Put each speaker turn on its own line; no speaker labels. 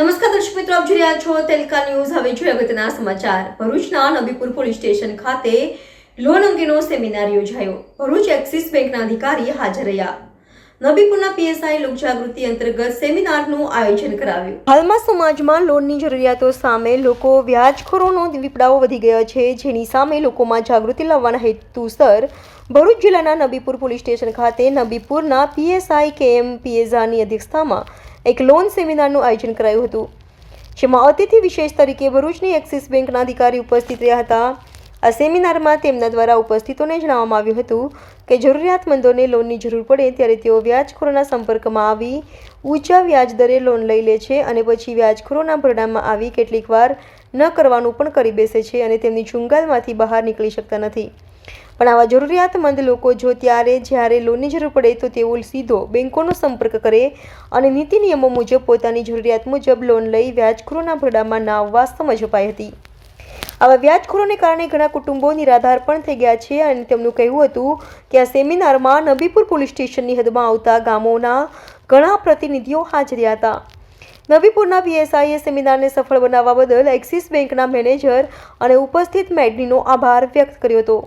મિત્રો, આપ જોઈ રહ્યા છો તેલકા ન્યૂઝ. હવે જોઈએ અગત્યના સમાચાર. ભરૂચના નબીપુર પોલીસ સ્ટેશન ખાતે લોન અંગેનો સેમિનાર યોજાયો. ભરૂચ એક્સિસ બેંકના અધિકારી હાજર રહ્યા. નબીપુરના પીએસઆઈ લોકજાગૃતિ અંતર્ગત સેમિનારનું આયોજન કરાવ્યું. હાલમાં સમાજમાં લોનની જરૂરિયાતો સામે લોકો વ્યાજખોરોનો વિપડાઓ વધી ગયો છે. જેની સામે લોકોમાં જાગૃતિ લાવવાના હેતુસર ભરૂચ જિલ્લાના નબીપુર પોલીસ સ્ટેશન ખાતે નબીપુરના પીએસઆઈ કે એમ પીએઝાની અધ્યક્ષતામાં એક લોન સેમિનારનું આયોજન કરાયું હતું, જેમાં અતિથિ વિશેષ તરીકે ભરૂચની એક્સિસ બેંકના અધિકારી ઉપસ્થિત રહ્યા હતા. આ સેમિનારમાં તેમના દ્વારા ઉપસ્થિતોને જણાવવામાં આવ્યું હતું કે જરૂરિયાતમંદોને લોનની જરૂર પડે ત્યારે તેઓ વ્યાજખોરોના સંપર્કમાં આવી ઊંચા વ્યાજ દરે લોન લઈ લે છે અને પછી વ્યાજખોરોના ભરડામાં આવી કેટલીકવાર ન કરવાનું પણ કરી બેસે છે અને તેમની ચુંગાલમાંથી બહાર નીકળી શકતા નથી. પણ આવા જરૂરિયાતમંદ લોકો જો ત્યારે જ્યારે લોનની જરૂર પડે તો તેઓ સીધો બેંકોનો સંપર્ક કરે અને નીતિ નિયમો મુજબ પોતાની જરૂરિયાત મુજબ લોન લઈ વ્યાજખોરોના ભરડામાં ના આવવા સમજ અપાઈ હતી. આવા વ્યાજખોરોને કારણે ઘણા કુટુંબો નિરાધાર પણ થઈ ગયા છે અને તેમનું કહેવું હતું કે આ સેમિનારમાં નબીપુર પોલીસ સ્ટેશનની હદમાં આવતા ગામોના ઘણા પ્રતિનિધિઓ હાજર હતા. નબીપુરના પીએસઆઈએ સેમિનારને સફળ બનાવવા બદલ એક્સિસ બેંકના મેનેજર અને ઉપસ્થિત મેડનીનો આભાર વ્યક્ત કર્યો હતો.